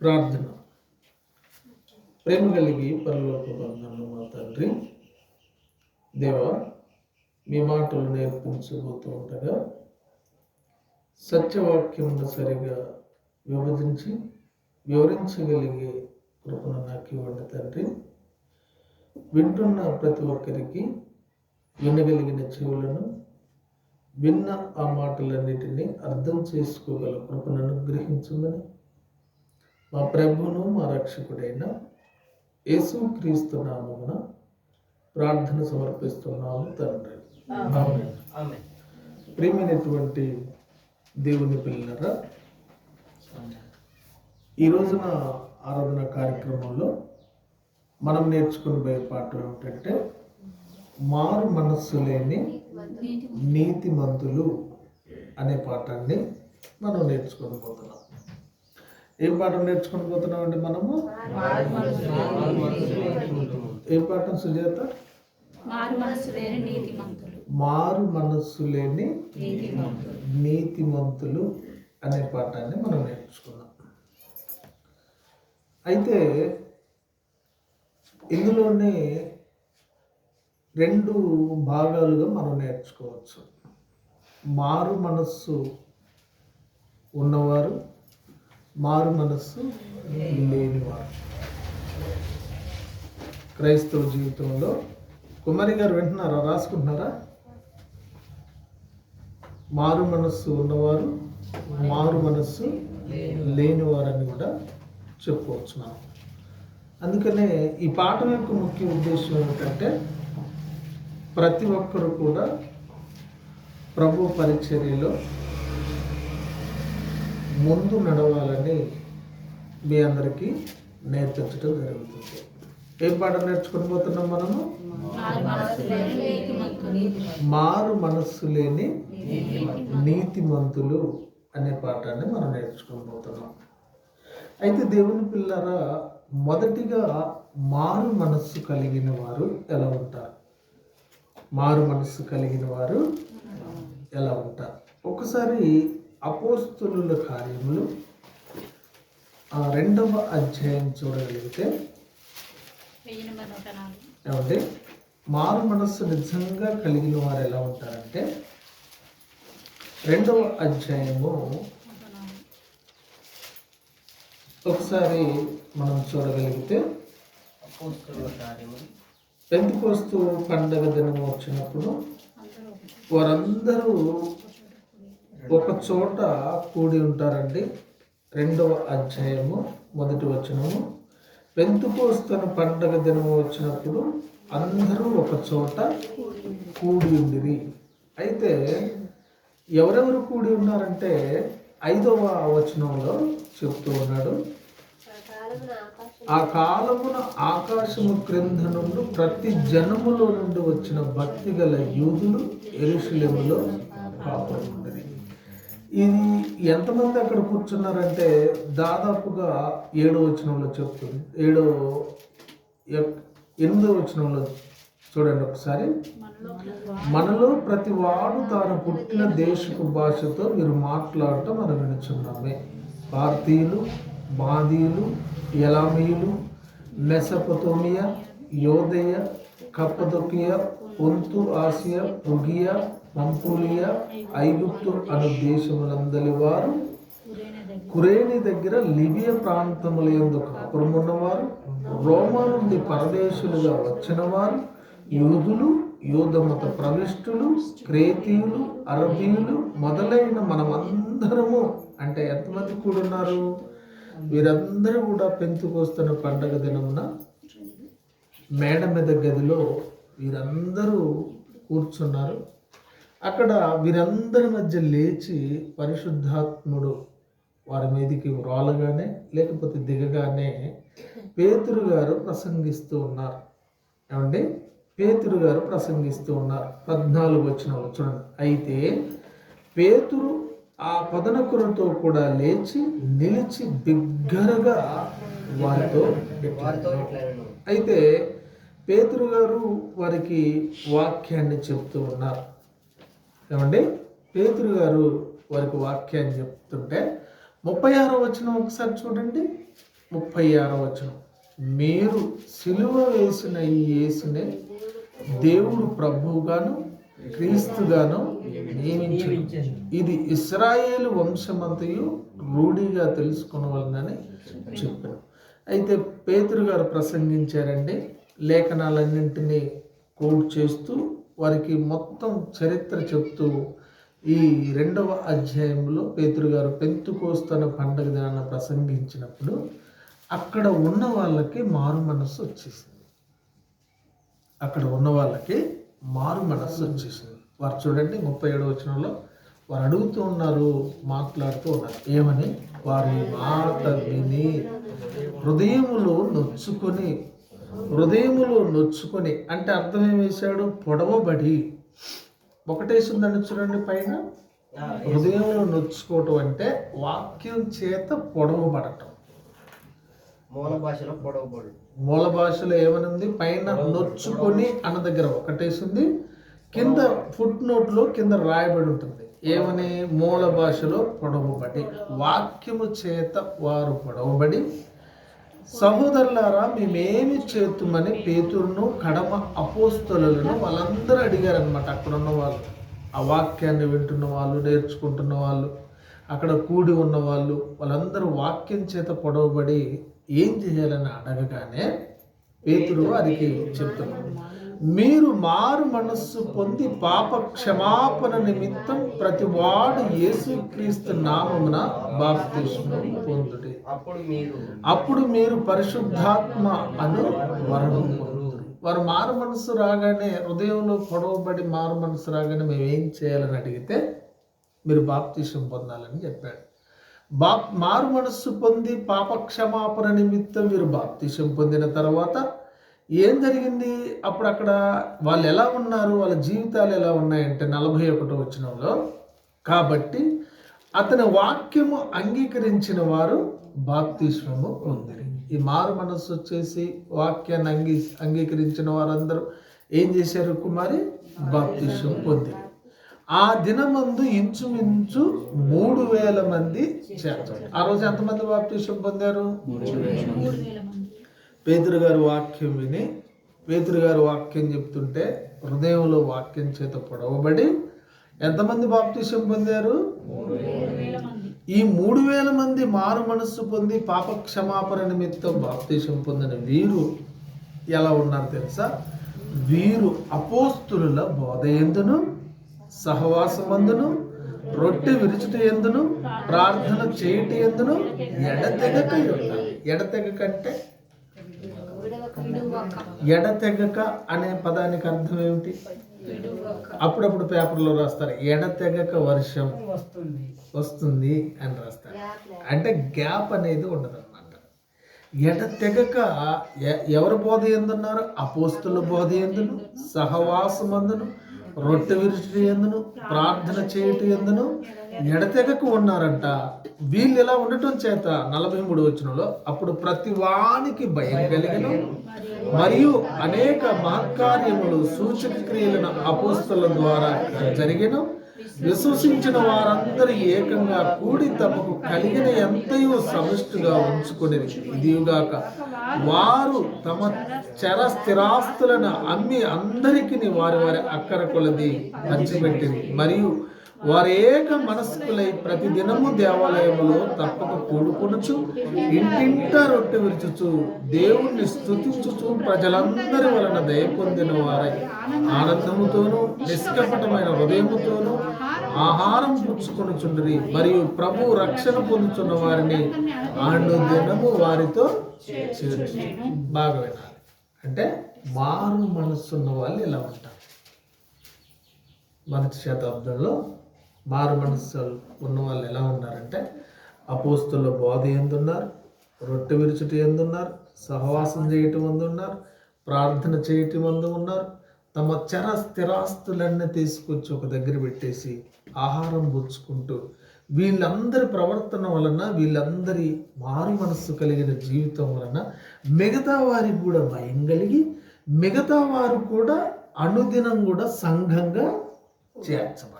ప్రార్థన. ప్రేమ కలిగి పరలోక బంధంలో మా తండ్రి దేవ మీ మాటలు నేర్పించబోతూ ఉండగా సత్యవాక్యమును సరిగా విభజించి వివరించగలిగే కృపను నాకు ఇవ్వండి తండ్రి. వింటున్న ప్రతి ఒక్కరికి వినగలిగిన చెవులను విన్న ఆ మాటలన్నిటినీ అర్థం చేసుకోగల కృపను అనుగ్రహించమని మా ప్రభువును మా రక్షకుడైన యేసుక్రీస్తు నామమున ప్రార్థన సమర్పిస్తున్నాము తండ్రి. ప్రియమైనటువంటి దేవుని పిల్లరా ఈ రోజున ఆరాధన కార్యక్రమంలో మనం నేర్చుకుని పోయే పాఠం ఏమిటంటే మారు మనస్సు లేని నీతిమంతులు అనే పాఠాన్ని మనం నేర్చుకొని పోతున్నాం ఏం పాఠం నేర్చుకొని పోతున్నాం అండి మనము? ఏం పాఠం సుజాత? మారు మనస్సు లేని నీతిమంతులు అనే పాఠాన్ని మనం నేర్చుకున్నాం. అయితే ఇందులోనే రెండు భాగాలుగా మనం నేర్చుకోవచ్చు. మారు మనస్సు ఉన్నవారు మారు మనస్సు లేనివారు క్రైస్తవ జీవితంలో కుమారి గారు వింటున్నారా? రాసుకుంటున్నారా? మారు మనస్సు ఉన్నవారు మారు మనస్సు లేనివారని కూడా చెప్పుకోవచ్చు మనం. అందుకనే ఈ పాఠం యొక్క ముఖ్య ఉద్దేశం ఏమిటంటే ప్రతి ఒక్కరు కూడా ప్రభు పరిచర్యలో ముందు నడవాలని మీ అందరికీ నేర్పించడం జరుగుతుంది. ఏం పాఠం నేర్చుకుని పోతున్నాం మనము? మారు మనసు లేని నీతి మంతులు మనస్సు లేని నీతిమంతులు అనే పాఠాన్ని మనం నేర్చుకుని పోతున్నాం. అయితే దేవుని పిల్లరా మొదటిగా మారు మనస్సు కలిగిన వారు ఎలా ఉంటారు? మారు మనస్సు కలిగిన వారు ఎలా ఉంటారు? ఒకసారి అపోస్తుల కార్యములు ఆ రెండవ అధ్యాయం చూడగలిగితే ఏమంటే మారు మనస్సు నిజంగా కలిగిన వారు ఎలా ఉంటారంటే రెండవ అధ్యాయము ఒకసారి మనం చూడగలిగితే పెంతుకోస్తు పండగ దినం వచ్చినప్పుడు. వారందరూ ఒక చోట కూడి ఉంటారండి. రెండవ అధ్యాయము మొదటి వచనము. పెంతుకోస్తున్న పండగ దినం వచ్చినప్పుడు అందరూ ఒక చోట కూడి ఉండిరి. అయితే ఎవరెవరు కూడి ఉన్నారంటే ఐదవ వచనంలో చెప్తూ ఉన్నాడు. ఆ కాలమున ఆకాశము క్రింద నుండి ప్రతి జనములో నుండి వచ్చిన భక్తి గల యూదులు ఎరుషులెములో కాపాడుకుంటుంది ఇది ఎంతమంది అక్కడ కూర్చున్నారంటే దాదాపుగా ఏడో వచనంలో చెప్తుంది. ఏడో ఎనిమిదో వచనంలో చూడండి ఒకసారి. మనలో ప్రతి వాడు తాను పుట్టిన దేశపు భాషతో మీరు మాట్లాడటం మనం వినుచున్నామే. భారతీయులు మాదీయులు ఎలామీయులు మెసపతోమియా యోదయ కప్పదొకియా ఒంతు ఆసియా రుగియా పంపులియా ఐగుప్తు అను దేశములందలి వారు దగ్గర కురేని దగ్గర లిబియా ప్రాంతముల ఎందు అపురమున్నవారు రోమా నుండి పరదేశులుగా వచ్చిన వారు యూదులు యూదమత ప్రవిష్టులు క్రేతీయులు అరబీయులు మొదలైన మనమందరము అంటే ఎంతమంది కూడున్నారు వీరందరూ కూడా పెంచుకొస్తున్న పండగ దినమున మేడ మీద గదిలో వీరందరూ కూర్చున్నారు. అక్కడ వీరందరి మధ్య లేచి పరిశుద్ధాత్ముడు వారి మీదకి రాలగానే లేకపోతే దిగగానే పేతురు గారు ప్రసంగిస్తూ ఉన్నారు. ఏమండి? పేతురు గారు ప్రసంగిస్తూ ఉన్నారు. పద్నాలుగు వచ్చిన చూడండి. అయితే పేతురు ఆ పదనకులతో కూడా లేచి నిలిచి బిగ్గరగా వారితో అయితే పేతురు గారు వారికి వాక్యాన్ని చెప్తూ ఉన్నారు. ఏమండి? పేతురు గారు వారికి వాక్యాన్ని చెప్తుంటే ముప్పై ఆరో వచ్చిన ఒకసారి చూడండి. ముప్పై ఆరో వచనం. మీరు సిలువ వేసిన ఈ యేసునే దేవుడు ప్రభువుగాను క్రీస్తుగాను నియమించి ఇది ఇస్రాయేల్ వంశమంతయు రూఢిగా తెలుసుకునవలనని చెప్పారు. అయితే పేతురు గారు ప్రసంగించారండి. లేఖనాలన్నింటినీ కోడ్ చేస్తూ వారికి మొత్తం చరిత్ర చెప్తూ ఈ రెండవ అధ్యాయంలో పేతురు గారు పెంతుకోస్తన పండగ దినాన ప్రసంగించినప్పుడు అక్కడ ఉన్న వాళ్ళకి మారు మనస్సు వచ్చేసింది. అక్కడ ఉన్న వాళ్ళకి మారు మనస్సు వచ్చేసింది. వారు చూడండి ముప్పై ఏడు వచనంలో వారు అడుగుతూ ఉన్నారు మాట్లాడుతూ ఉన్నారు. ఏమని? వారి మాట విని హృదయములో నొచ్చుకొని హృదయములో నొచ్చుకొని అంటే అర్థం ఏం వేశాడు పొడవబడి ఒకటేసిందండి చూడండి పైన. హృదయంలో నొచ్చుకోవటం అంటే వాక్యం చేత పొడవబడటం మూల భాషలో పొడవబడు మూల భాషలో ఏమనుంది? పైన నొచ్చుకొని అన్న దగ్గర ఒకటేసింది. కింద ఫుట్ నోట్లో కింద రాయబడి ఉంటుంది. ఏమని? మూల భాషలో పొడవబడి వాక్యము చేత వారు పొడవబడి సహోదరులారా మేమేమి చేతుమని పేతురును కడమ అపోస్తలను వాళ్ళందరూ అడిగారనమాట అక్కడ ఉన్న వాళ్ళు ఆ వాక్యాన్ని వింటున్న వాళ్ళు నేర్చుకుంటున్న వాళ్ళు అక్కడ కూడి ఉన్న వాళ్ళు వాళ్ళందరూ వాక్యం చేత పొడవబడి ఏం చేయాలని అడగగానే పేతురు అదికి చెప్తున్నారు మీరు మారు మనస్సు పొంది పాప క్షమాపణ నిమిత్తం ప్రతి వాడు యేసుక్రీస్తు నామమున బాప్తిస్మం పొందుడి. అప్పుడు మీరు పరిశుద్ధాత్మ అను వరం వారు మారు మనసు రాగానే హృదయంలో పొడవబడి మారు మనసు రాగానే మేము ఏం చేయాలని అడిగితే మీరు బాప్తీసం పొందాలని చెప్పాడు. బాప్ మారు మనస్సు పొంది పాప క్షమాపణ నిమిత్తం మీరు బాప్తీసం పొందిన తర్వాత ఏం జరిగింది? అప్పుడు అక్కడ వాళ్ళు ఎలా ఉన్నారు? వాళ్ళ జీవితాలు ఎలా ఉన్నాయంటే నలభై ఒకటో వచ్చినంలో కాబట్టి అతని వాక్యము అంగీకరించిన వారు బాప్తిష్మము పొందిరి. ఈ మారు మనస్సు వచ్చేసి వాక్యాన్ని అంగీ అంగీకరించిన వారందరూ ఏం చేశారు కుమారి? బాప్తిష్యం పొందిరి. ఆ దినమందు ఇంచుమించు మూడు వేల మంది చేర్చారు ఆ రోజు ఎంతమంది బాప్తిష్యం పొందారు? మూడు పేతురు గారు వాక్యం విని పేతురు గారు వాక్యం చెప్తుంటే హృదయంలో వాక్యం చేత పొడవబడి ఎంతమంది బాప్తిష్యం పొందారు? మూడు వేల మంది ఈ మూడు వేల మంది మారు మనస్సు పొంది పాప క్షమాపణ నిమిత్తం బాప్తిష్యం పొందిన వీరు ఎలా ఉన్నారు తెలుసా? వీరు అపోస్తుల బోధ ఎందును? సహవాసమందును? రొట్టె విరుచుట ఎందును? ప్రార్థన చేయటి ఎందును? ఎడతెగక ఎడతెగక అంటే? ఎడతెగక అనే పదానికి అర్థం ఏమిటి? అప్పుడప్పుడు పేపర్లో రాస్తారు. ఎడతెగక వర్షం వస్తుంది. అని రాస్తారు. అంటే గ్యాప్ అనేది ఉండదు అనమాట ఎడతెగక ఎవరు బోధ ఎందున్నారు? అపోస్తుల బోధ ఎందును? సహవాసమందును? రొట్టె విరుచుట ఎందును? ప్రార్థన చేయటి ఎందును? ఎడతెగకు ఉన్నారంట వీళ్ళు ఇలా ఉండటం చేత నలభై మూడు వచనంలో అప్పుడు ప్రతి వానికి భయం కలిగను. మరియు అనేక మహత్కార్యములు సూచక క్రియలను అపోస్తల ద్వారా జరిగిన. విశ్వసించిన వారందరూ ఏకంగా కూడి తమకు కలిగిన ఎంతయో సమిష్టిగా ఉంచుకునేది ఇదిగాక వారు తమ చర స్థిరాస్తులను అమ్మి అందరికీ వారి వారి అక్కర కొలది పంచిపెట్టింది మరియు వారు ఏక మనస్కులై ప్రతి దినము దేవాలయములో తప్పక కూడుకొనుచు ఇంటింట రొట్టె విరుచుచు దేవుణ్ణి స్థుతించుచు ప్రజలందరి వలన దయ పొందిన వారై. ఆనందముతోనూ నిష్కపటమైన హృదయముతోనూ ఆహారం పుచ్చుకొనుచుండ్రి మరియు ప్రభు రక్షణ పొందుతున్న వారిని ఆండు దినము వారితో చేర్చు బాగా వినాలి అంటే మారు మనస్సున్న వాళ్ళు ఇలా ఉంటారు. మొదటి శతాబ్దంలో మారు మనసు ఉన్న వాళ్ళు ఎలా ఉన్నారంటే అపోస్తుల బోధ ఎందున్నారు రొట్టె విరుచుట ఎందున్నారు సహవాసం చేయటం అందున్నారు ప్రార్థన చేయటం అందు ఉన్నారు తమ చర స్థిరాస్తులన్నీ తీసుకొచ్చి ఒక దగ్గర పెట్టేసి ఆహారం పుచ్చుకుంటూ వీళ్ళందరి ప్రవర్తన వలన వీళ్ళందరి మారు మనస్సు కలిగిన జీవితం వలన మిగతా వారికి కూడా భయం కలిగి మిగతా వారు కూడా అనుదినం కూడా సంఘంగా చేర్చబడ్డారు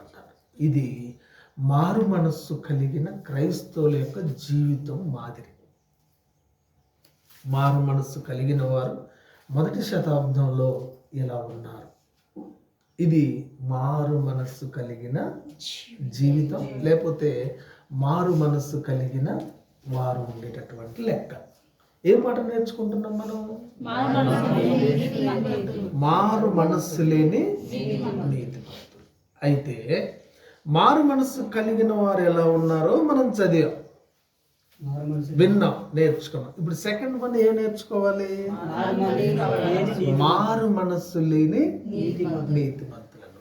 ఇది మారు మనస్సు కలిగిన క్రైస్తవుల యొక్క జీవితం మాదిరి. మారు మనస్సు కలిగిన వారు మొదటి శతాబ్దంలో ఇలా ఉన్నారు. ఇది మారు మనస్సు కలిగిన జీవితం. లేకపోతే మారు మనస్సు కలిగిన వారు ఉండేటటువంటి లెక్క. ఏ పాట నేర్చుకుంటున్నాం మనం? మారు మనస్సు లేని నీతి. అయితే మారు మనస్సు కలిగిన వారు ఎలా ఉన్నారో మనం చదివాం. విన్నాం నేర్చుకున్నాం. ఇప్పుడు సెకండ్ వన్ ఏం నేర్చుకోవాలి? మారు మనస్సు లేని నీతిమంతులను.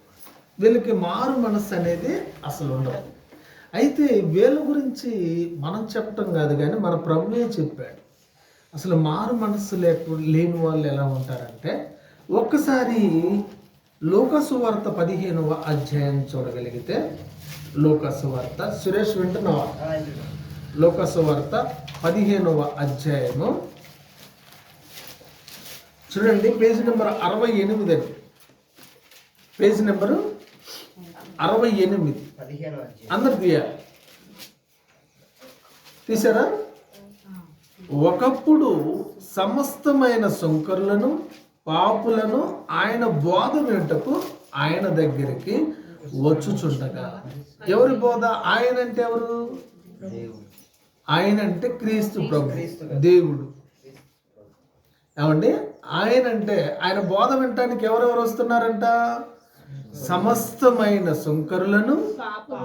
వీళ్ళకి మారు మనస్సు అనేది అసలు ఉండదు. అయితే వీళ్ళ గురించి మనం చెప్పటం కాదు కానీ మన ప్రభువే చెప్పాడు. అసలు మారు మనస్సు లేకు లేని వాళ్ళు ఎలా ఉంటారంటే ఒక్కసారి లోకసు వార్త పదిహేనవ అధ్యాయం చూడగలిగితే లోకసు వార్త సురేష్ వింటున్నావా? లోకసు వార్త పదిహేనవ అధ్యాయము. చూడండి పేజీ నెంబర్ అరవై ఎనిమిది అండి. పేజీ నెంబరు అరవై ఎనిమిది. అందరు తీయాలి తీసారా? ఒకప్పుడు సమస్తమైన శంకరులను పాపులను ఆయన బోధ వింటకు ఆయన దగ్గరికి వచ్చుచుండగా. ఎవరి బోధ? ఆయన అంటే ఎవరు? ఆయన అంటే క్రీస్తు ప్రభు. దేవుడు. ఏమండి? ఆయన అంటే ఆయన బోధ వినటానికి ఎవరెవరు వస్తున్నారంట? సమస్తమైన సుంకరులను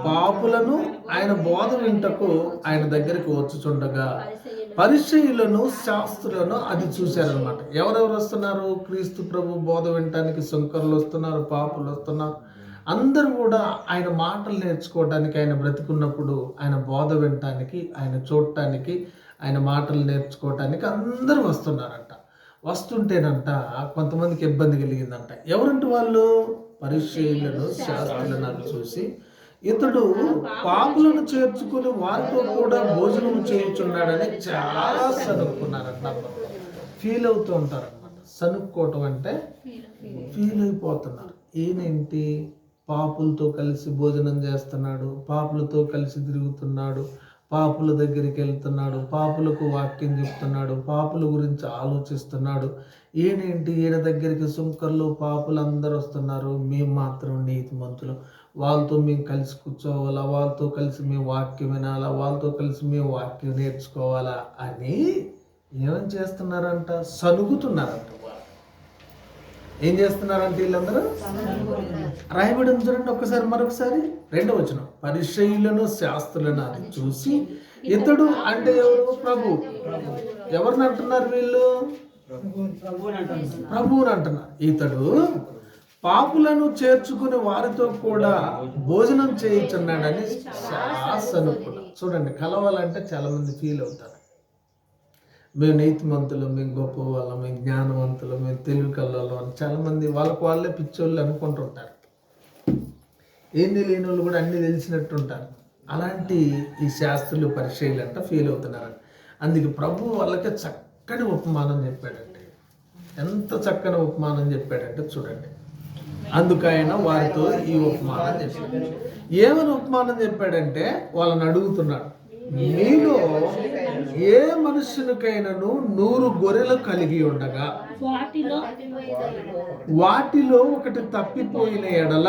పాపులను ఆయన బోధ వింటకు ఆయన దగ్గరికి వచ్చుచుండగా. పరిచయులను శాస్త్రులను అది చూశారనమాట ఎవరెవరు వస్తున్నారు? క్రీస్తు ప్రభు బోధ వినటానికి శంకరులు వస్తున్నారు పాపులు వస్తున్నారు. అందరూ కూడా ఆయన మాటలు నేర్చుకోవడానికి ఆయన బ్రతికున్నప్పుడు ఆయన బోధ వినటానికి ఆయన చూడటానికి ఆయన మాటలు నేర్చుకోవటానికి అందరూ వస్తున్నారంట. వస్తుంటేనంట కొంతమందికి ఇబ్బంది కలిగిందంట. ఎవరంటే వాళ్ళు? పరిశీలను శాస్త్రులను అది చూసి ఇతడు పాపులను చేర్చుకుని వారితో కూడా భోజనం చేయించున్నాడని చాలా సనుక్కున్నారంట ఫీల్ అవుతూ ఉంటారన్నమాట. సనుక్కోవటం అంటే ఫీల్ అయిపోతున్నారు. ఈయనేంటి పాపులతో కలిసి భోజనం చేస్తున్నాడు పాపులతో కలిసి తిరుగుతున్నాడు పాపుల దగ్గరికి వెళ్తున్నాడు పాపులకు వాక్యం చెప్తున్నాడు పాపుల గురించి ఆలోచిస్తున్నాడు. ఈయనేంటి ఈయన దగ్గరికి సుంకర్లు పాపులు అందరు వస్తున్నారు. మేము మాత్రం నీతిమంతులు. వాళ్ళతో మేము కలిసి కూర్చోవాలా? వాళ్ళతో కలిసి మేము వాక్యం వినాలా? వాళ్ళతో కలిసి మేము వాక్యం నేర్చుకోవాలా? అని ఏమని చేస్తున్నారంట? సనుగుతున్నారంట ఏం చేస్తున్నారంటే వీళ్ళందరూ? రాయబడి చూడండి ఒక్కసారి మరొకసారి. రెండో వచ్చిన పరిచయులను శాస్త్రులను అది చూసి ఇతడు అంటే ఎవరు? ప్రభు. ఎవరిని అంటున్నారు వీళ్ళు? ప్రభువుని అంటున్నారు. ఇతడు పాపులను చేర్చుకుని వారితో కూడా భోజనం చేయించున్నాడని శాసనం చూడండి కలవాలంటే చాలా మంది ఫీల్ అవుతారు. మేము నీతిమంతులు మేము గొప్ప వాళ్ళం మేము జ్ఞానవంతులు మేము తెలివి కళ్ళలో అని చాలామంది వాళ్ళకు వాళ్ళే పిచ్చోళ్ళు అనుకుంటుంటారు. ఏంది లేని వాళ్ళు కూడా అన్నీ తెలిసినట్టు ఉంటారు అలాంటి ఈ శాస్త్రులు పరిచయలు అంట ఫీల్ అవుతున్నారు. అందుకే ప్రభు వాళ్ళకి చక్కని ఉపమానం చెప్పాడంటే ఎంత చక్కని ఉపమానం చెప్పాడంటే చూడండి. అందుకైన వారితో ఈ ఉపమానం చెప్పాడు. ఏమని ఉపమానం చెప్పాడంటే వాళ్ళని అడుగుతున్నాడు మీలో ఏ మనుషునికైనాను నూరు గొర్రెలు కలిగి ఉండగా వాటిలో ఒకటి తప్పిపోయిన ఎడల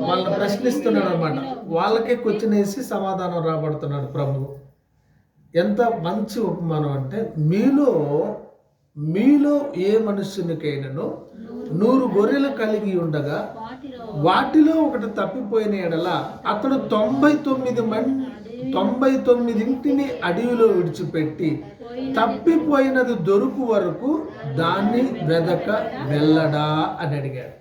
వాళ్ళని ప్రశ్నిస్తున్నాడు అనమాట వాళ్ళకే క్వశ్చన్ వేసి సమాధానం రాబడుతున్నాడు ప్రభు. ఎంత మంచి ఉపమానం అంటే మీలో మీలో ఏ మనుష్యునికైనాను నూరు గొర్రెలు కలిగి ఉండగా వాటిలో ఒకటి తప్పిపోయిన ఎడల అతడు తొంభై తొమ్మిది మంది తొంభై తొమ్మిదింటిని అడవిలో విడిచిపెట్టి తప్పిపోయినది దొరుకు వరకు దాన్ని వెదక వెళ్ళడా అని అడిగాడు.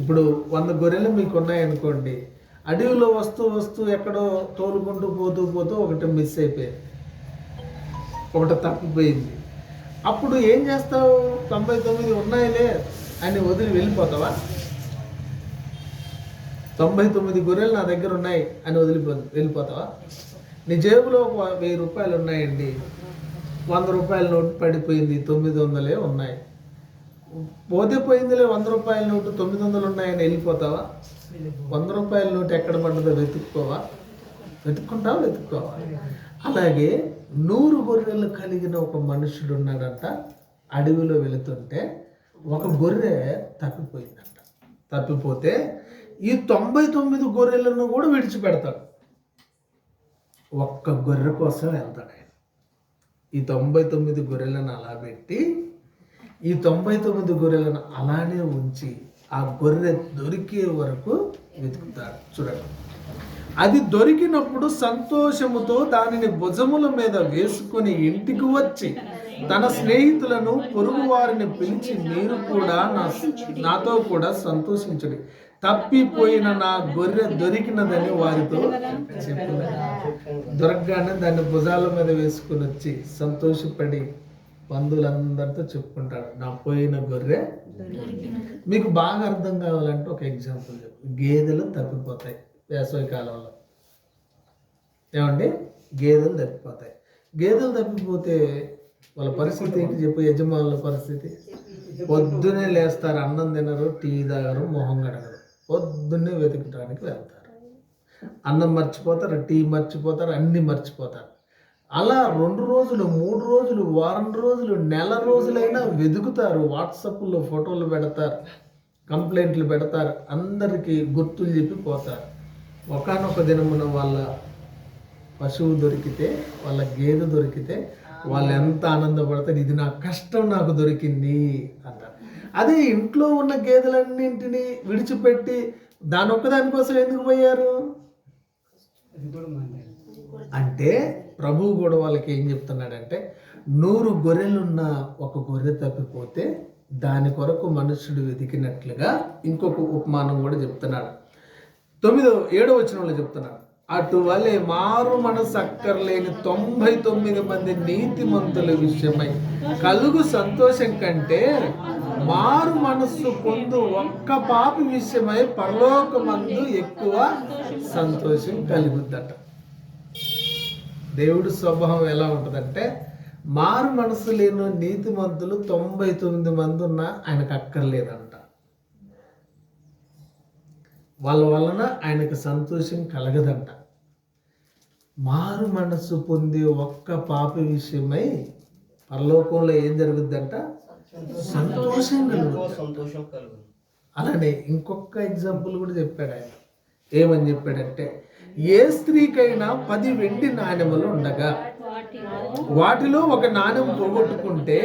ఇప్పుడు వంద గొర్రెలు మీకు ఉన్నాయనుకోండి అడవిలో వస్తూ వస్తూ ఎక్కడో తోలుకుంటూ పోతూ పోతూ ఒకటి మిస్ అయిపోయింది. ఒకటి తప్పిపోయింది. అప్పుడు ఏం చేస్తావు? తొంభై తొమ్మిది ఉన్నాయిలే. అని వదిలి వెళ్ళిపోతావా? తొంభై తొమ్మిది గొర్రెలు నా దగ్గర ఉన్నాయి. అని వదిలిపో వెళ్ళిపోతావా? నీ జేబులో ఒక వెయ్యి రూపాయలు ఉన్నాయండి. వంద రూపాయల నోటు పడిపోయింది. తొమ్మిది వందలే ఉన్నాయి. పోతే పోయిందిలే వంద రూపాయల నోటు. తొమ్మిది వందలు ఉన్నాయని వెళ్ళిపోతావా? వంద రూపాయల నోటు ఎక్కడ పడ్డదో వెతుక్కోవా? వెతుక్కుంటావా? వెతుక్కోవా? అలాగే నూరు గొర్రెలు కలిగిన ఒక మనుషుడు ఉన్నాడంట అడవిలో వెళుతుంటే ఒక గొర్రె తప్పిపోయిందంట. తప్పిపోతే ఈ తొంభై తొమ్మిది గొర్రెలను కూడా విడిచిపెడతాడు. ఒక్క గొర్రె కోసం వెళ్తాడు ఆయన. ఈ తొంభై తొమ్మిది గొర్రెలను అలా పెట్టి ఈ తొంభై తొమ్మిది గొర్రెలను అలానే ఉంచి ఆ గొర్రె దొరికే వరకు వెతుకుతాడు. చూడండి. అది దొరికినప్పుడు సంతోషముతో దానిని భుజముల మీద వేసుకొని ఇంటికి వచ్చి తన స్నేహితులను పొరుగు వారిని పిలిచి మీరు కూడా నా నాతో కూడా సంతోషించండి. తప్పిపోయిన నా గొర్రె దొరికినదని వారితో చెప్పిన దొరకగానే దాన్ని భుజాల మీద వేసుకుని వచ్చి సంతోషపడి బంధువులందరితో చెప్పుకుంటాడు. నా పోయిన గొర్రె మీకు బాగా అర్థం కావాలంటే ఒక ఎగ్జాంపుల్ చెప్పు. గేదెలు తప్పిపోతాయి. వేసవి కాలంలో. ఏమండి? గేదెలు తప్పిపోతాయి. గేదెలు తప్పిపోతే వాళ్ళ పరిస్థితి ఏంటి? చెప్పు యజమానుల పరిస్థితి. పొద్దునే లేస్తారు అన్నం తినరు టీ తాగరు మొహం కడగరు. పొద్దున్నే వెతకటానికి వెళ్తారు. అన్నం మర్చిపోతారు టీ మర్చిపోతారు అన్నీ మర్చిపోతారు. అలా రెండు రోజులు మూడు రోజులు వారం రోజులు నెల రోజులైనా వెతుకుతారు. వాట్సాప్లో ఫోటోలు పెడతారు కంప్లైంట్లు పెడతారు అందరికీ గుర్తులు చెప్పి పోతారు. ఒకనొక దినమున వాళ్ళ పశువు దొరికితే వాళ్ళ గేదె దొరికితే వాళ్ళు ఎంత ఆనందపడతారు ఇది నా కష్టం నాకు దొరికింది అంటారు. అదే ఇంట్లో ఉన్న గేదెలన్నింటినీ విడిచిపెట్టి దాని ఒక్కదానికోసం ఎందుకు పోయారు? అంటే ప్రభువు కూడా వాళ్ళకి ఏం చెప్తున్నాడంటే నూరు గొర్రెలున్న ఒక గొర్రె తప్పిపోతే దాని కొరకు మనుషుడు వెతికినట్లుగా ఇంకొక ఉపమానం కూడా చెప్తున్నాడు. తొమ్మిదో ఏడో వచ్చిన వాళ్ళు చెప్తున్నారు. అటువలే మారు మనసు అక్కర్లేని తొంభై తొమ్మిది మంది నీతిమంతుల విషయమై. కలుగు సంతోషం కంటే మారు మనస్సు పొందు ఒక్క పాపి విషయమై పరలోకమందు ఎక్కువ సంతోషం కలుగుద్దట. దేవుడి స్వభావం ఎలా ఉంటుందంటే మారు మనసు లేని నీతిమంతులు తొంభై తొమ్మిది మంది ఉన్నా ఆయనకు అక్కర్లేదంట వాళ్ళ వలన ఆయనకు సంతోషం కలగదంట. మారు మనస్సు పొందే ఒక్క పాప విషయమై పరలోకంలో ఏం జరుగుద్దంట? సంతోషం కలుగుతుంది కలుగు అలానే ఇంకొక ఎగ్జాంపుల్ కూడా చెప్పాడు ఆయన. ఏమని చెప్పాడంటే ఏ స్త్రీకైనా పది వెండి నాణెములు ఉండగా వాటిలో ఒక నాణెం పోగొట్టుకుంటే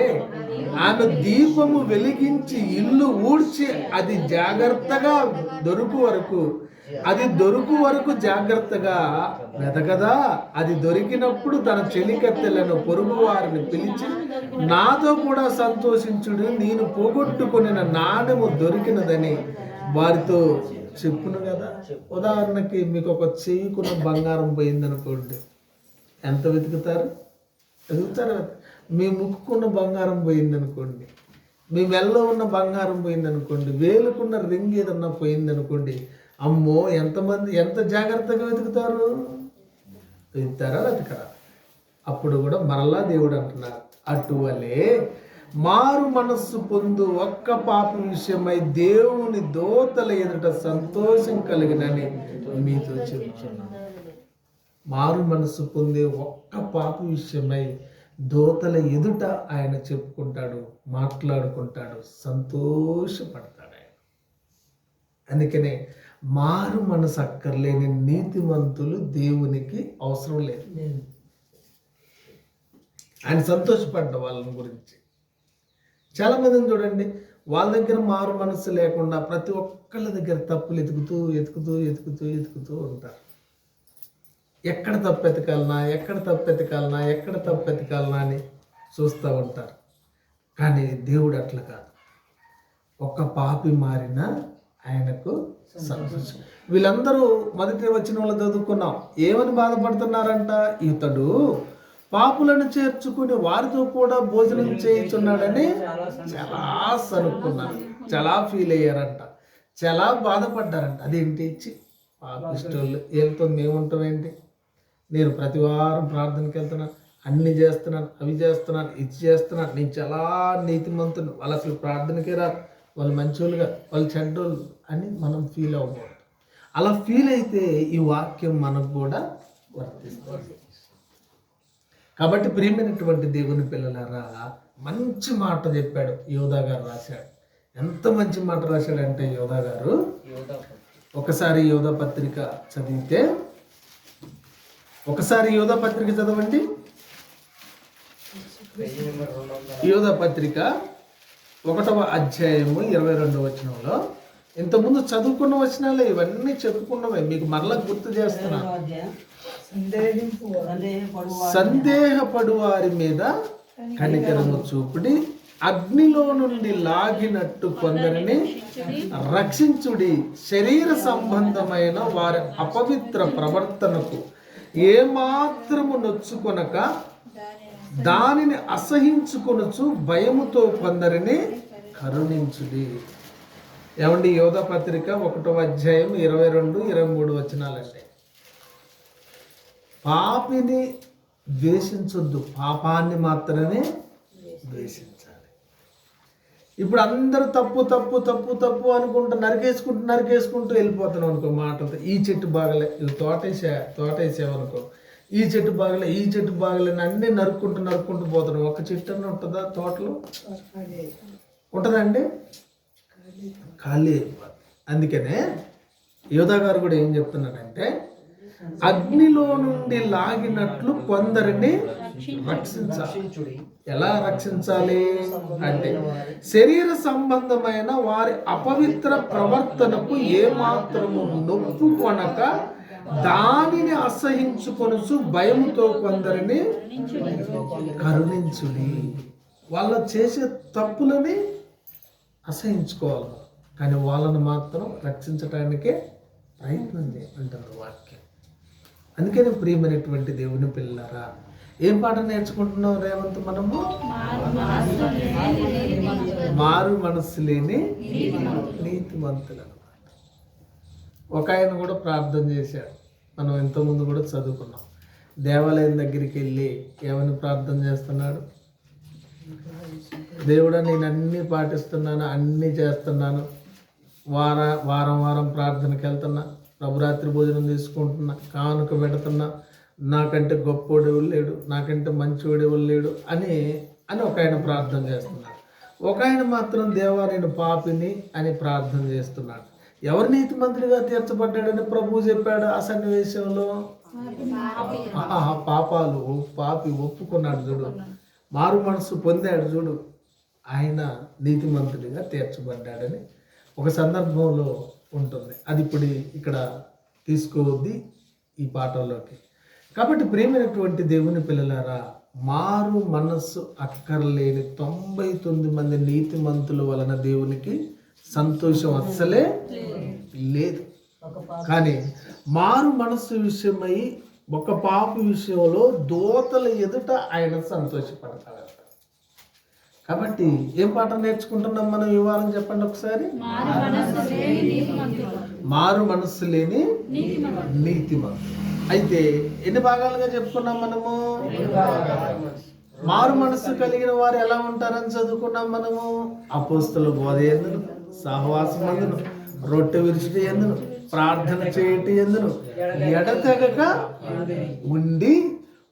ఆమె దీపము వెలిగించి ఇల్లు ఊడ్చి అది జాగ్రత్తగా దొరుకు వరకు అది దొరుకు వరకు జాగ్రత్తగా వెతకదా అది దొరికినప్పుడు తన చెలికత్తెలను పొరుగు వారిని పిలిచి నాతో కూడా సంతోషించుడు నేను పోగొట్టుకుని నాణెము దొరికినదని వారితో చెప్పును కదా? ఉదాహరణకి మీకు ఒక చెయ్యికున్న బంగారం పోయిందనుకోండి ఎంత వెతుకుతారు? ఎదుగుతారు? మీ ముక్కుకున్న బంగారం పోయిందనుకోండి. మీ మెల్లో ఉన్న బంగారం పోయిందనుకోండి. వేలుకున్న రింగ్ ఏదన్నా పోయిందనుకోండి. అమ్మో ఎంతమంది ఎంత జాగ్రత్తగా వెతుకుతారు? వెతుకుతారా వెతకరా? అప్పుడు కూడా మరలా దేవుడు అంటున్నారు అటువలే మారు మనస్సు పొందు ఒక్క పాప విషయమై దేవుని దోతల ఎదుట సంతోషం కలిగినని మీతో చెప్తున్నాను మారు మనసు పొందే ఒక్క పాప విషయమై దోతల ఎదుట ఆయన చెప్పుకుంటాడు మాట్లాడుకుంటాడు సంతోషపడతాడు ఆయన. అందుకనే మారు మనసు అక్కర్లేని నీతిమంతులు దేవునికి అవసరం లేదు. ఆయన సంతోషపడ్డ వాళ్ళని గురించి. చాలా మందిని చూడండి వాళ్ళ దగ్గర మారు మనసు లేకుండా ప్రతి ఒక్కళ్ళ దగ్గర తప్పులు ఎతుకుతూ ఎతుకుతూ ఎతుకుతూ ఎతుకుతూ ఉంటారు. ఎక్కడ తప్పెతకాలనా ఎక్కడ తప్పెతకాలనా ఎక్కడ తప్పెతకాలనా అని చూస్తూ ఉంటారు. కానీ దేవుడు అట్లా కాదు. ఒక్క పాపి మారిన ఆయనకు సంతోషం. వీళ్ళందరూ మొదటి వచ్చిన వాళ్ళు చదువుకున్నాం. ఏమని బాధపడుతున్నారంట? ఇతడు పాపులను చేర్చుకుని వారితో కూడా భోజనం చేయించున్నాడని చాలా సనుక్కున్నారు. చాలా ఫీల్ అయ్యారంట. చాలా బాధపడ్డారంట. అదేంటి? ఇచ్చి పాపిస్టోళ్ళు వీళ్ళతో మేముంటాం ఏంటి? నేను ప్రతి వారం ప్రార్థనకి వెళ్తున్నాను అన్ని చేస్తున్నాను అవి చేస్తున్నాను ఇది చేస్తున్నాను. నేను చాలా నీతిమంతుని వాళ్ళు అసలు ప్రార్థనకే రారు. వాళ్ళు మంచోళ్ళుగా వాళ్ళు చెడ్డోళ్ళు అని మనం ఫీల్ అవ్వకూడదు. అలా ఫీల్ అయితే ఈ వాక్యం మనకు కూడా వర్తిస్తుంది. కాబట్టి ప్రియమైనటువంటి దేవుని పిల్లలారా మంచి మాట చెప్పాడు యోధా గారు రాశాడు. ఎంత మంచి మాట రాశాడంటే యోధా గారు ఒకసారి యోధా పత్రిక చదివితే ఒకసారి యోధ పత్రిక చదవండి. యోధ పత్రిక ఒకటవ అధ్యాయము ఇరవై రెండవ వచనంలో. ఇంతకుముందు చదువుకున్న వచనాలే ఇవన్నీ చెప్పుకున్నవే. మీకు మరలా గుర్తు చేస్తున్నా. సందేహపడు వారి మీద కనికరము చూపుడి అగ్నిలో నుండి లాగినట్టు కొందరిని రక్షించుడి శరీర సంబంధమైన వారి అపవిత్ర ప్రవర్తనకు ఏమాత్రము నొచ్చుకొనక దానిని అసహించుకొనొచ్చు భయముతో కొందరిని కరుణించుడి. ఏమండి యోధ పత్రిక ఒకటో అధ్యాయం ఇరవై రెండు ఇరవై మూడు వచనాలండి. పాపిని ద్వేషించొద్దు పాపాన్ని మాత్రమే ద్వేషించు. ఇప్పుడు అందరూ తప్పు తప్పు తప్పు తప్పు అనుకుంటూ నరికేసుకుంటూ నరికేసుకుంటూ వెళ్ళిపోతున్నాం అనుకో మాటలతో. ఈ చెట్టు బాగలే. ఇది తోటేసా తోటేసావనుకో. ఈ చెట్టు బాగలే ఈ చెట్టు బాగలే అని అన్నీ నరుక్కుంటూ నరుక్కుంటూ పోతున్నాం. ఒక చెట్టు అన్న ఉంటుందా తోటలో? ఉంటుందండి? ఖాళీ. అందుకనే యోధా గారు కూడా ఏం చెప్తున్నాడంటే అగ్నిలో నుండి లాగినట్లు కొందరిని రక్షించాలి ఎలా రక్షించాలి? అంటే శరీర సంబంధమైన వారి అపవిత్ర ప్రవర్తనకు ఏమాత్రము నొప్పు కొనక దానిని అసహించుకొనుచు భయముతో కొందరిని కరుణించుడి. వాళ్ళ చేసే తప్పులని అసహించుకోవాలి. కానీ వాళ్ళని మాత్రం రక్షించటానికే ప్రయత్నం చేయమంటారు వాక్యం. అందుకని ప్రియమైనటువంటి దేవుని పిల్లరా ఏం పాట నేర్చుకుంటున్నాం రేవంత్ మనము? మారు మనస్సు లేని నీతిమంతులు అనమాట ఒక ఆయన కూడా ప్రార్థన చేశాడు. మనం ఇంతకుముందు కూడా చదువుకున్నాం. దేవాలయం దగ్గరికి వెళ్ళి ఏమని ప్రార్థన చేస్తున్నాడు? దేవుడా నేను అన్నీ పాటిస్తున్నాను అన్నీ చేస్తున్నాను. వార వారం వారం ప్రార్థనకి వెళ్తున్నా. ప్రభురాత్రి భోజనం తీసుకుంటున్నా కానుక పెడుతున్నా నాకంటే గొప్పోడు ఎవరు లేడు నాకంటే మంచివాడు ఎవరు లేడు అని అని ఒక ఆయన ప్రార్థన చేస్తున్నాడు. ఒక ఆయన మాత్రం దేవా నేను పాపిని అని ప్రార్థన చేస్తున్నాడు. ఎవరు నీతి మంత్రిగా తీర్చబడ్డాడని ప్రభువు చెప్పాడు ఆ సన్నివేశంలో? ఆహా, పాపాలు పాపి ఒప్పుకున్నాడు చూడు మారు మనసు పొందాడు చూడు ఆయన నీతిమంతుడిగా తీర్చబడ్డాడని. ఒక సందర్భంలో ఉంటుంది. అది ఇప్పుడు ఇక్కడ తీసుకోవద్ది ఈ పాఠంలోకి కాబట్టి ప్రేమైనటువంటి దేవుని పిల్లలారా మారు మనస్సు అక్కర్లేని తొంభై తొమ్మిది మంది నీతి మంతుల వలన దేవునికి సంతోషం అస్సలే లేదు. కానీ మారు మనస్సు విషయమై ఒక పాప విషయంలో దోతల ఎదుట ఆయన సంతోషపడతాడట. కాబట్టి ఏం పాఠం నేర్చుకుంటున్నాం మనం ఈ వారం చెప్పండి ఒకసారి? మారు మనస్సు లేని నీతిమంతుడు అయితే ఎన్ని భాగాలుగా చెప్పుకున్నాం మనము? మారు మనస్సు కలిగిన వారు ఎలా ఉంటారని చదువుకున్నాం మనము? అపోస్తుల బోధ ఎందును? సహవాసం అందును? రొట్టె విరుచుటి ఎందును? ప్రార్థన చేయటి ఎందును? ఎడతెగక ఉండి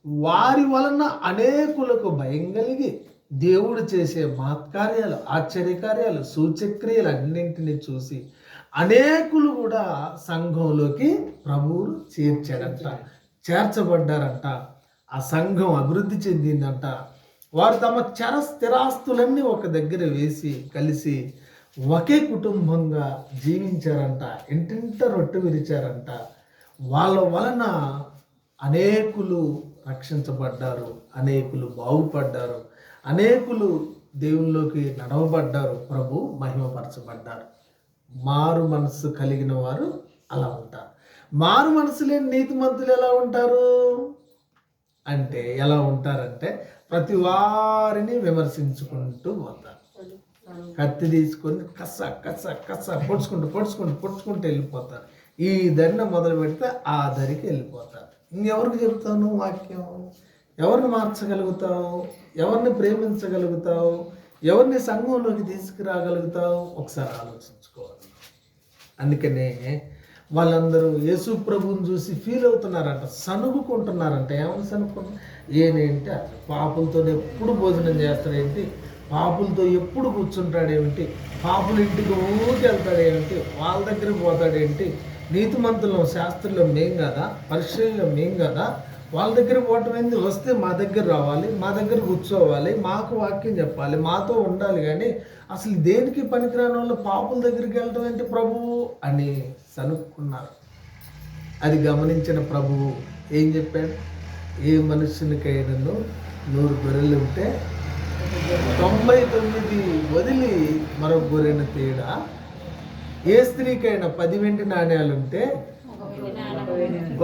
వారి వలన అనేకులకు భయం కలిగి దేవుడు చేసే మహత్కార్యాలు ఆశ్చర్యకార్యాలు సూచక్రియలు అన్నింటినీ చూసి అనేకులు కూడా సంఘంలోకి ప్రభువులు చేర్చాడంట చేర్చబడ్డారంట ఆ సంఘం అభివృద్ధి చెందిందంట. వారు తమ చర స్థిరాస్తులన్నీ ఒక దగ్గర వేసి కలిసి ఒకే కుటుంబంగా జీవించారంట ఇంటింట రొట్టె విరిచారంట. వాళ్ళ వలన అనేకులు రక్షించబడ్డారు అనేకులు బాగుపడ్డారు. అనేకులు దేవుల్లోకి నడవబడ్డారు ప్రభు మహిమపరచబడ్డారు. మారు మనస్సు కలిగిన వారు అలా ఉంటారు. మారు మనసు లేని నీతిమంతులు ఎలా ఉంటారు? అంటే ఎలా ఉంటారంటే ప్రతి వారిని విమర్శించుకుంటూ పోతారు. కత్తి తీసుకొని కస్స కస్స కస్స పొడుచుకుంటూ పొడుచుకుంటూ పొడుచుకుంటూ వెళ్ళిపోతారు. ఈ దండ మొదలు పెడితే ఆ దరికి వెళ్ళిపోతారు. ఇంకెవరికి చెప్తాను వాక్యం? ఎవరిని మార్చగలుగుతావు? ఎవరిని ప్రేమించగలుగుతావు? ఎవరిని సంఘంలోకి తీసుకురాగలుగుతావు? ఒకసారి ఆలోచించుకోవాలి. అందుకనే వాళ్ళందరూ యేసు ప్రభువుని చూసి ఫీల్ అవుతున్నారంట సనుగుకుంటున్నారంట ఏమని సనుక్కుంటున్నారు ఏనేంటి పాపులతో ఎప్పుడు భోజనం చేస్తాడేంటి? పాపులతో ఎప్పుడు కూర్చుంటాడేమిటి? పాపుల ఇంటికి ఊరికి వెళ్తాడేమిటి? వాళ్ళ దగ్గరికి పోతాడేంటి? నీతిమంతులం శాస్త్రుల్లో మేం కదా? పరిశీలిలో మేం కదా? వాళ్ళ దగ్గర పోవటం ఏంది? వస్తే మా దగ్గర రావాలి మా దగ్గర కూర్చోవాలి మాకు వాక్యం చెప్పాలి మాతో ఉండాలి కానీ అసలు దేనికి పనికిరాని వాళ్ళు పాపుల దగ్గరికి వెళ్ళటం ఏంటి ప్రభువు? అని సనుక్కున్నారు. అది గమనించిన ప్రభువు ఏం చెప్పాడు? ఏ మనుషునికైనాను నూరు గొర్రెలు ఉంటే తొంభై తొమ్మిది వదిలి మరొక గొర్రెను తేడా. ఏ స్త్రీకైనా పది వెండి నాణ్యాలుంటే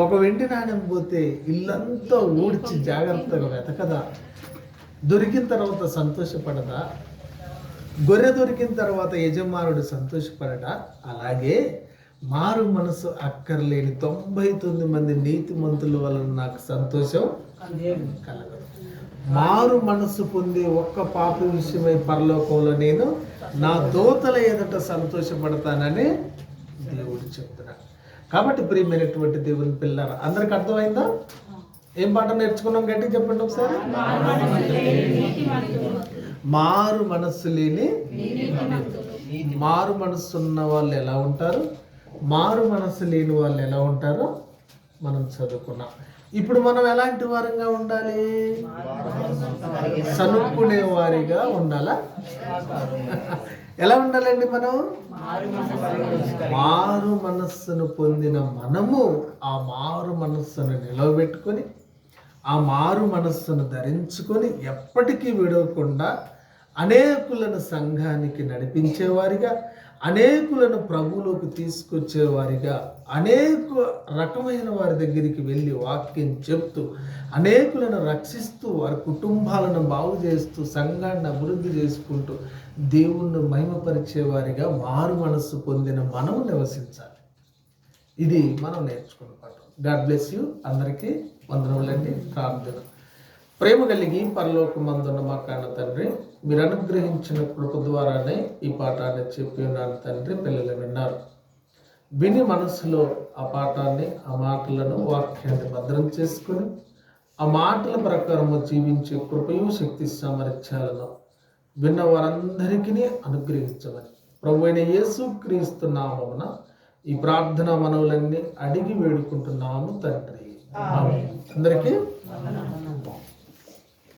ఒక వెంటి నాణ్యం పోతే ఇల్లంతా ఊడ్చి జాగ్రత్తగా వెతకదా? దొరికిన తర్వాత సంతోషపడదా? గొర్రె దొరికిన తర్వాత యజమానుడు సంతోషపడట అలాగే మారు మనసు అక్కర్లేని తొంభై తొమ్మిది మంది నీతిమంతుల వలన నాకు సంతోషం కలగదు. మారు మనసు పొంది ఒక్క పాప విషయమై పరలోకంలో నేను నా దోతల ఎదుట సంతోషపడతానని దేవుడు చెప్తున్నాడు. కాబట్టి ప్రియమైనటువంటి దేవుని పిల్లల అందరికి అర్థమైందా? ఏం పాట నేర్చుకున్నాం? గట్టి చెప్పండి ఒకసారి. మారు మనస్సు లేని మారు మనస్సు ఉన్న వాళ్ళు ఎలా ఉంటారు? మారు మనస్సు లేని వాళ్ళు ఎలా ఉంటారో మనం చదువుకున్నాం. ఇప్పుడు మనం ఎలాంటి వారంగా ఉండాలి? సనుక్కునే వారిగా ఉండాలా? ఎలా ఉండాలండి మనం? మారు మనస్సును పొందిన మనము ఆ మారు మనస్సును నిలవబెట్టుకొని ఆ మారు మనస్సును ధరించుకొని ఎప్పటికీ విడవకుండా అనేకులను సంఘానికి నడిపించేవారిగా అనేకులను ప్రభువులోకి తీసుకొచ్చేవారిగా అనేక రకమైన వారి దగ్గరికి వెళ్ళి వాక్యం చెప్తూ అనేకులను రక్షిస్తూ వారి కుటుంబాలను బాగు చేస్తూ సంఘాన్ని అభివృద్ధి చేసుకుంటూ దేవుణ్ణి మహిమపరిచేవారిగా మారు మనస్సు పొందిన మనము నివసించాలి. ఇది మనం నేర్చుకున్న పాఠం. God bless you. అందరికీ వందనములండి. ప్రార్థన. ప్రేమ కలిగి పరలోకమందున్న మా కన్న తండ్రి మీరు అనుగ్రహించిన కృప ద్వారానే ఈ పాఠాన్ని చెప్పి ఉన్నాను తండ్రి పిల్లలు విన్నారు విని మనసులో ఆ పాఠాన్ని ఆ మాటలను వాక్యాన్ని భద్రం చేసుకుని ఆ మాటల ప్రకారము జీవించే కృపయు శక్తి సామర్థ్యాలను విన్న వారందరికీ అనుగ్రహించమని. ప్రభు అయిన యేసు క్రీస్తు నామమున ఈ ప్రార్థన మనవులన్నీ అడిగి వేడుకుంటున్నాము తండ్రి. అందరికీ